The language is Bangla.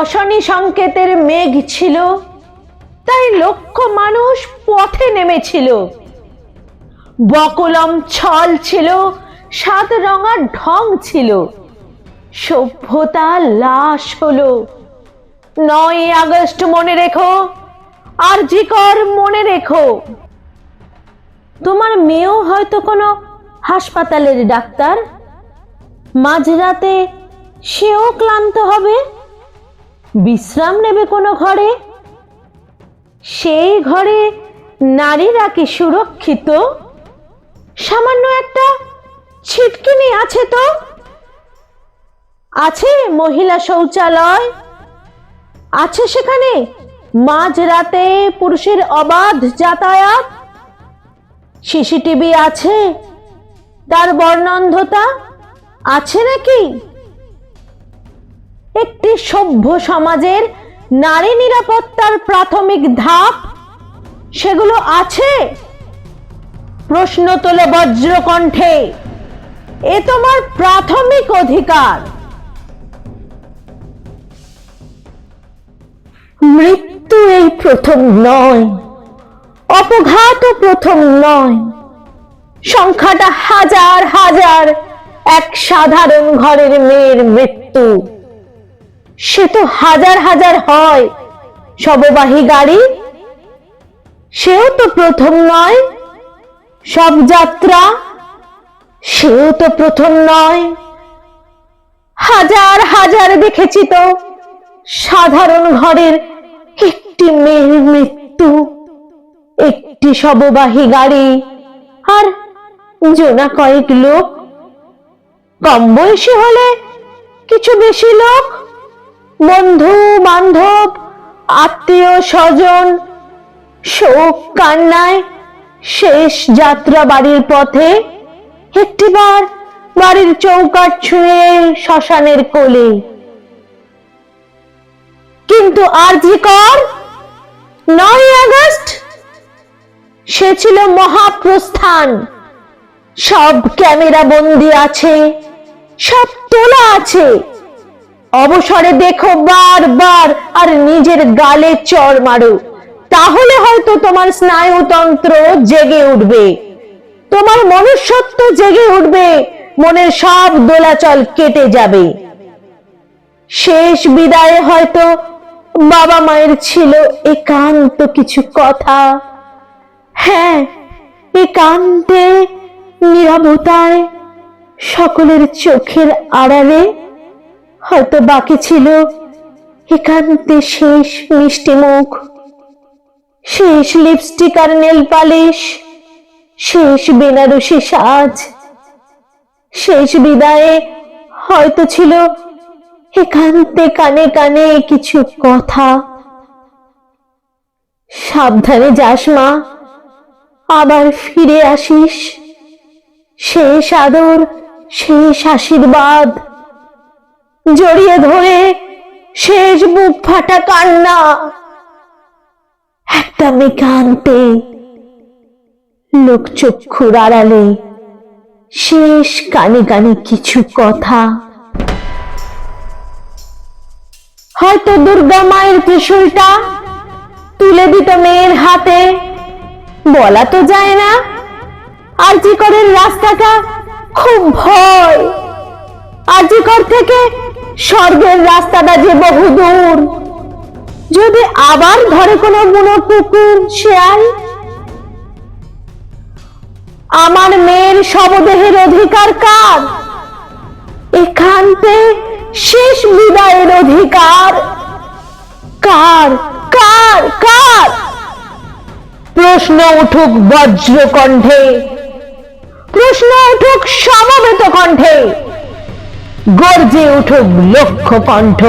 অশনি সংকেতের মেঘ ছিল, তাই লক্ষ মানুষ পথে নেমেছিল। বকলম ছল ছিল, সাত রঙা ঢং ছিল, সভ্যতা লাশ হলো। নয় আগস্ট মনে রেখো আর জিকর মনে রেখো। তোমার মেয়েও হয়তো কোনো হাসপাতালের ডাক্তার, মাঝরাতে সেও ক্লান্ত হবে। বিশ্রাম নেবে কোনো ঘরে? সেই ঘরে নারীরা কি সুরক্ষিত? সামান্য একটা ছিটকিনি আছে তো? আছে মহিলা শৌচালয়? আছে সেখানে মাঝরাতে পুরুষের অবাধ যাতায়াত? সিসিটিভি আছে? তার বর্ণান্ধতা? আছে নাকি? একটি সভ্য সমাজের নারী নিরাপত্তার প্রাথমিক ধাপ সেগুলো আছে? প্রশ্ন তোলে বজ্রকণ্ঠে। এ তোমার প্রাথমিক অধিকার। মৃত্যু এই প্রথম নয় অপঘাতও প্রথম নয়। সংখ্যাটা হাজার হাজার এক সাধারণ ঘরের মেয়ের মৃত্যু। সে তো হাজার হাজার হয়। শববাহী গাড়ি, সেও তো প্রথম নয়। সব যাত্রা, সেও তো প্রথম নয়। হাজার হাজার দেখেছি তো সাধারণ ঘরের একটি মেয়ের মৃত্যু, একটি শববাহী গাড়ি, আর জোনা কয়েক লোক। কম বয়সী হলে কিছু বেশি লোক বন্ধু, বান্ধব, আত্মীয়, স্বজন, শোক, কান্নায় শেষ যাত্রা বাড়ির পথে একটিবার বাড়ির চৌকাট ছুঁয়ে শ্মশানের কোলে। কিন্তু আর জি কর? নয় আগস্ট? সে ছিল মহাপ্রস্থান। সব ক্যামেরা বন্দি আছে, সব তোলা আছে। অবসরে দেখো বারবার আর নিজের গালে চড় মারো। তাহলে হয়তো তোমার স্নায়ুতন্ত্র জেগে উঠবে। তোমার মনুষ্যত্ব জেগে উঠবে। মনের সব দোলাচল কেটে যাবে। শেষ বিদায়ে হয়তো বাবা মায়ের ছিল একান্ত কিছু কথা। হ্যাঁ একান্তে নিরবতায় সকলের চোখের আড়ালে হয়তো বাকি ছিল। একান্তে শেষ মিষ্টি মুখ। শেষ লিপস্টিক আর নেল পালিশ শেষ বেনারসি সাজ। শেষ বিদায়ে হয়তো ছিল একান্তে কানে কানে কিছু কথা। সাবধানে যাস মা, আবার ফিরে আসিস। শেষ আদর, শেষ আশীর্বাদ। জড়িয়ে ধরে শেষ বুক ফাটা কান্না। একটা মেকান্তে লোকচক্ষুর আড়ালে শেষ কানে কানে কিছু কথা। হয়তো দুর্গা মায়ের ত্রিশূলটা তুলে দিত মেয়ের হাতে। বলা তো যায় না আর জি করের রাস্তাটা খুব ভয়। আর জি কর থেকে স্বর্গের রাস্তাটা যে বহু দূর। যদি আবার ধরে কোনো বুনো কুকুর, শেয়াল? আমার মেয়ের শবদেহের অধিকার কার? এখানতে শেষ বিদায়ের অধিকার কার? কার? কার? প্রশ্ন উঠুক বজ্র কণ্ঠে প্রশ্ন উঠুক সমবেত কণ্ঠে। গর্জে উঠুক লক্ষ কণ্ঠ